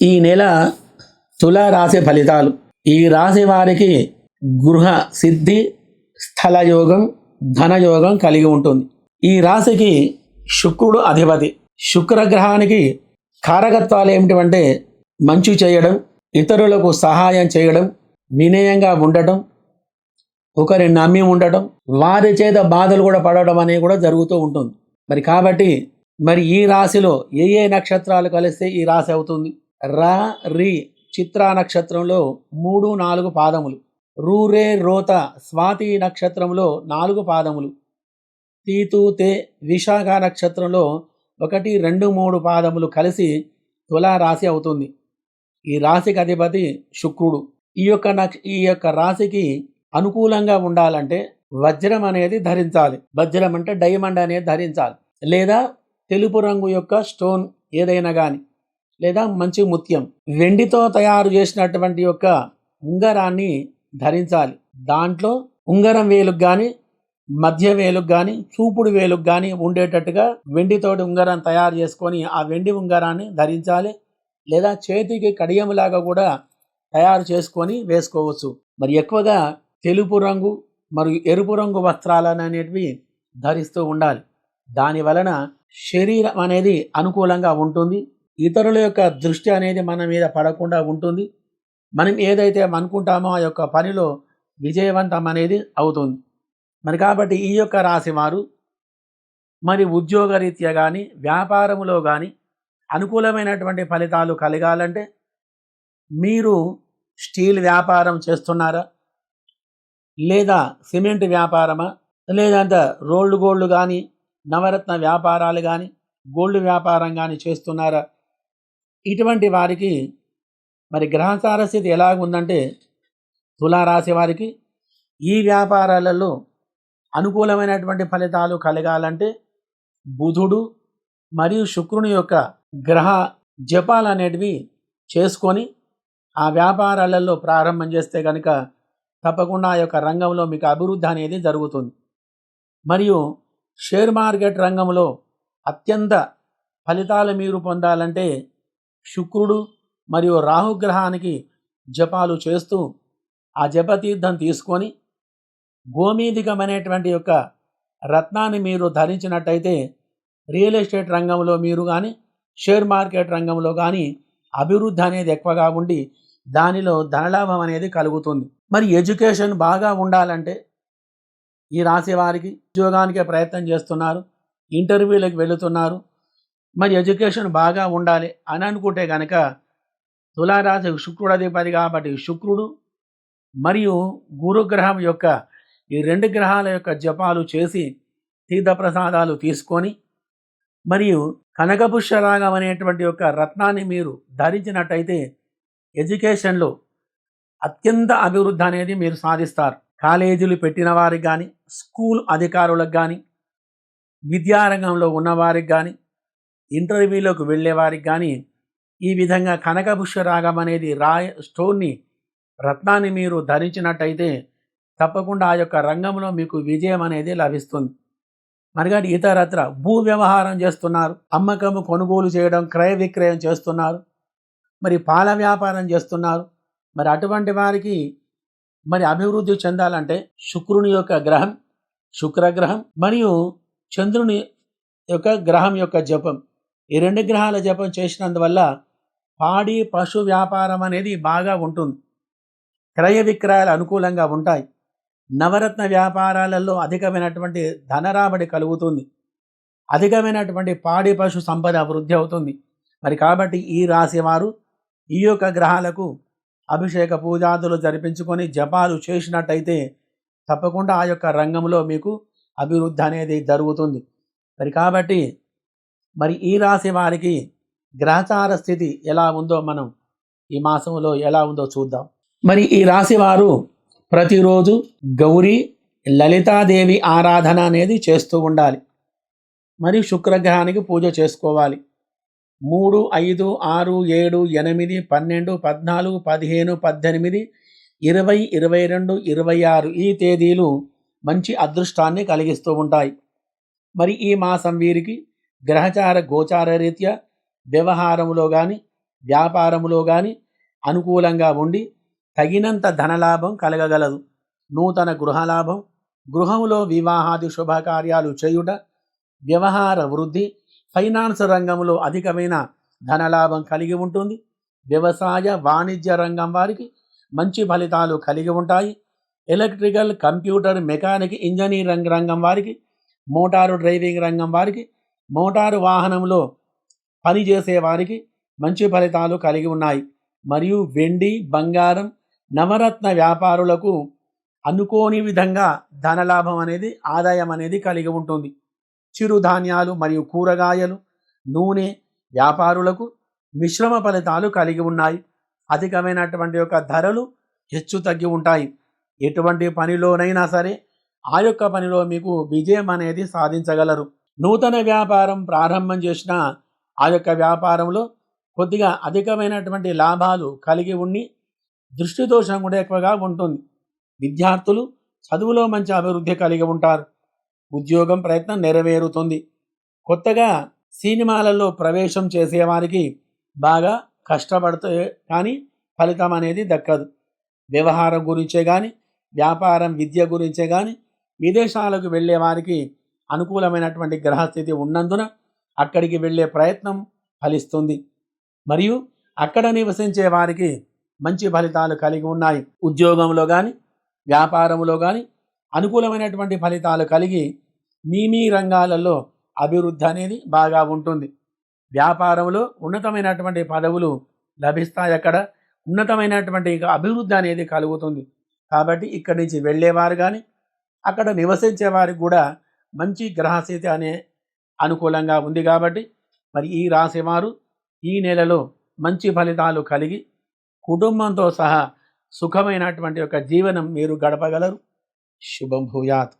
ఈ నెల తుల రాశి ఫలితాలు. ఈ రాశి వారికి గృహ సిద్ధి స్థలయోగం ధనయోగం కలిగి ఉంటుంది. ఈ రాశికి శుక్రుడు అధిపతి. శుక్రగ్రహానికి కారకత్వాలు ఏమిటంటే మంచి చేయడం ఇతరులకు సహాయం చేయడం వినయంగా ఉండటం ఒకరిని నమ్మి ఉండటం వారి చేత బాధలు కూడా పడడం అనేది కూడా జరుగుతూ ఉంటుంది. మరి కాబట్టి మరి ఈ రాశిలో ఏ ఏ నక్షత్రాలు కలిస్తే ఈ రాశి అవుతుంది? రా రి చిత్రా నక్షత్రంలో మూడు నాలుగు పాదములు. రూరే రోత స్వాతి నక్షత్రంలో నాలుగు పాదములు. తీతు తే విశాఖ నక్షత్రంలో ఒకటి రెండు మూడు పాదములు కలిసి తులా రాశి అవుతుంది. ఈ రాశికి అధిపతి శుక్రుడు. ఈ యొక్క నక్ష ఈ యొక్క రాశికి అనుకూలంగా ఉండాలంటే వజ్రం అనేది ధరించాలి. వజ్రం అంటే డైమండ్ అనేది ధరించాలి. లేదా తెలుపు రంగు యొక్క స్టోన్ ఏదైనా కానీ లేదా మంచి ముత్యం. వెండితో తయారు చేసినటువంటి యొక్క ఉంగరాన్ని ధరించాలి. దాంట్లో ఉంగరం వేలుకు కానీ మధ్య వేలుకు కానీ చూపుడు వేలుకు కానీ ఉండేటట్టుగా వెండితోటి ఉంగరం తయారు చేసుకొని ఆ వెండి ఉంగరాన్ని ధరించాలి. లేదా చేతికి కడియంలాగా కూడా తయారు చేసుకొని వేసుకోవచ్చు. మరి ఎక్కువగా తెలుపు రంగు మరియు ఎరుపు రంగు వస్త్రాలను అనేటివి ధరిస్తూ ఉండాలి. దాని వలన శరీరం అనేది అనుకూలంగా ఉంటుంది. ఇతరుల యొక్క దృష్టి అనేది మన మీద పడకుండా ఉంటుంది. మనం ఏదైతే అనుకుంటామో ఆ యొక్క పనిలో విజయవంతం అనేది అవుతుంది. మరి కాబట్టి ఈ యొక్క రాశి వారు మరి ఉద్యోగరీత్యా కానీ వ్యాపారములో కానీ అనుకూలమైనటువంటి ఫలితాలు కలగాలంటే మీరు స్టీల్ వ్యాపారం చేస్తున్నారా? లేదా సిమెంట్ వ్యాపారమా? లేదంటే రోల్డ్ గోల్డ్ కానీ నవరత్న వ్యాపారాలు కానీ గోల్డ్ వ్యాపారం కానీ చేస్తున్నారా? ఇటువంటి వారికి మరి గ్రహచార స్థితి ఎలాగుందంటే తులారాశి వారికి ఈ వ్యాపారాలలో అనుకూలమైనటువంటి ఫలితాలు కలగాలంటే బుధుడు మరియు శుక్రుని యొక్క గ్రహ జపాలు అనేటివి చేసుకొని ఆ వ్యాపారాలలో ప్రారంభం చేస్తే కనుక తప్పకుండా ఆ యొక్క రంగంలో మీకు అభివృద్ధి అనేది జరుగుతుంది. మరియు షేర్ మార్కెట్ రంగంలో అత్యంత ఫలితాలు మీరు పొందాలంటే శుక్రుడు మరియు రాహుగ్రహానికి జపాలు చేస్తూ ఆ జపతీర్థం తీసుకొని గోమీదికమైనటువంటి యొక్క రత్నాన్ని మీరు ధరించినట్టయితే రియల్ ఎస్టేట్ రంగంలో మీరు కానీ షేర్ మార్కెట్ రంగంలో కానీ అభివృద్ధి అనేది ఎక్కువగా ఉండి దానిలో ధనలాభం అనేది కలుగుతుంది. మరి ఎడ్యుకేషన్ బాగా ఉండాలంటే ఈ రాశి వారికి ఉద్యోగానికే ప్రయత్నం చేస్తున్నారు ఇంటర్వ్యూలకు వెళుతున్నారు మరి ఎడ్యుకేషన్ బాగా ఉండాలి అని అనుకుంటే కనుక తులారాశి శుక్రుడు అధిపతి కాబట్టి శుక్రుడు మరియు గురుగ్రహం యొక్క ఈ రెండు గ్రహాల యొక్క జపాలు చేసి తీర్థప్రసాదాలు తీసుకొని మరియు కనకపుష్యరాగం అనేటువంటి యొక్క రత్నాన్ని మీరు ధరించినట్టయితే ఎడ్యుకేషన్లో అత్యంత అభివృద్ధి అనేది మీరు సాధిస్తారు. కాలేజీలు పెట్టిన వారికి కానీ స్కూల్ అధికారులకు కానీ విద్యారంగంలో ఉన్నవారికి కానీ ఇంటర్వ్యూలోకి వెళ్ళేవారికి కానీ ఈ విధంగా కనకభుష్య రాగం అనేది రాయ స్టోన్ని రత్నాన్ని మీరు ధరించినట్టయితే తప్పకుండా ఆ యొక్క రంగంలో మీకు విజయం అనేది లభిస్తుంది. మరిగాటి ఇతరత్ర భూ వ్యవహారం చేస్తున్నారు అమ్మకము కొనుగోలు చేయడం క్రయ విక్రయం చేస్తున్నారు మరి పాల వ్యాపారం చేస్తున్నారు మరి అటువంటి వారికి మరి అభివృద్ధి చెందాలంటే శుక్రుని యొక్క గ్రహం శుక్రగ్రహం మరియు చంద్రుని యొక్క గ్రహం యొక్క జపం. ఈ రెండు గ్రహాల జపం చేసినందువల్ల పాడి పశు వ్యాపారం అనేది బాగా ఉంటుంది. క్రయ విక్రయాలు అనుకూలంగా ఉంటాయి. నవరత్న వ్యాపారాలలో అధికమైనటువంటి ధనరాబడి కలుగుతుంది. అధికమైనటువంటి పాడి పశు సంపద వృద్ధి అవుతుంది. మరి కాబట్టి ఈ రాశి వారు ఈ యొక్క గ్రహాలకు అభిషేక పూజాదులు జరిపించుకొని జపాలు చేసినట్టయితే తప్పకుండా ఆ యొక్క రంగంలో మీకు అభివృద్ధి అనేది జరుగుతుంది. మరి కాబట్టి మరి ఈ రాశి వారికి గ్రహచార స్థితి ఎలా ఉందో మనం ఈ మాసంలో ఎలా ఉందో చూద్దాం. మరి ఈ రాశి వారు ప్రతిరోజు గౌరీ లలితాదేవి ఆరాధన అనేది చేస్తూ ఉండాలి. మరి శుక్రగ్రహానికి పూజ చేసుకోవాలి. మూడు ఐదు ఆరు ఏడు ఎనిమిది పన్నెండు పద్నాలుగు పదిహేను పద్దెనిమిది ఇరవై ఇరవై రెండు ఇరవై ఆరు ఈ తేదీలు మంచి అదృష్టాన్ని కలిగిస్తూ ఉంటాయి. మరి ఈ మాసం వీరికి గ్రహచార గోచార రీత్యా వ్యవహారములో కానీ వ్యాపారములో కానీ అనుకూలంగా ఉండి తగినంత ధనలాభం కలగగలదు. నూతన గృహలాభం గృహంలో వివాహాది శుభకార్యాలు చేయుట వ్యవహార వృద్ధి ఫైనాన్స్ రంగంలో అధికమైన ధనలాభం కలిగి ఉంటుంది. వ్యవసాయ వాణిజ్య రంగం వారికి మంచి ఫలితాలు కలిగి ఉంటాయి. ఎలక్ట్రికల్ కంప్యూటర్ మెకానిక్ ఇంజనీరింగ్ రంగం వారికి మోటారు డ్రైవింగ్ రంగం వారికి మోటారు వాహనంలో పనిచేసేవారికి మంచి ఫలితాలు కలిగి ఉన్నాయి. మరియు వెండి బంగారం నవరత్న వ్యాపారులకు అనుకోని విధంగా ధనలాభం అనేది ఆదాయం అనేది కలిగి ఉంటుంది. చిరుధాన్యాలు మరియు కూరగాయలు నూనె వ్యాపారులకు మిశ్రమ ఫలితాలు కలిగి ఉన్నాయి. అధికమైనటువంటి యొక్క ధరలు హెచ్చు తగ్గి ఉంటాయి. ఎటువంటి పనిలోనైనా సరే ఆ యొక్క పనిలో మీకు విజయం అనేది సాధించగలరు. నూతన వ్యాపారం ప్రారంభం చేసిన ఆ యొక్క వ్యాపారంలో కొద్దిగా అధికమైనటువంటి లాభాలు కలిగి ఉండి దృష్టి దోషం కూడా ఎక్కువగా ఉంటుంది. విద్యార్థులు చదువులో మంచి అభివృద్ధి కలిగి ఉంటారు. ఉద్యోగం ప్రయత్నం నెరవేరుతుంది. కొత్తగా సినిమాలలో ప్రవేశం చేసేవారికి బాగా కష్టపడితే కానీ ఫలితం అనేది దక్కదు. వ్యవహారం గురించే కానీ వ్యాపారం విద్య గురించే కానీ విదేశాలకు వెళ్ళే వారికి అనుకూలమైనటువంటి గ్రహస్థితి ఉన్నందున అక్కడికి వెళ్ళే ప్రయత్నం ఫలిస్తుంది. మరియు అక్కడ నివసించే వారికి మంచి ఫలితాలు కలిగి ఉన్నాయి. ఉద్యోగంలో కానీ వ్యాపారంలో కానీ అనుకూలమైనటువంటి ఫలితాలు కలిగి మీ మీ రంగాలలో అభివృద్ధి అనేది బాగా ఉంటుంది. వ్యాపారంలో ఉన్నతమైనటువంటి పదవులు లభిస్తాయి అక్కడ. ఉన్నతమైనటువంటి అభివృద్ధి అనేది కలుగుతుంది. కాబట్టి ఇక్కడి నుంచి వెళ్ళేవారు కానీ అక్కడ నివసించే వారికి కూడా మంచి గ్రహస్థితి అనే అనుకూలంగా ఉంది కాబట్టి మరి ఈ రాశివారు ఈ నెలలో మంచి ఫలితాలు కలిగి కుటుంబంతో సహా సుఖమైనటువంటి యొక్క జీవనం మీరు గడపగలరు. శుభం భూయాత్.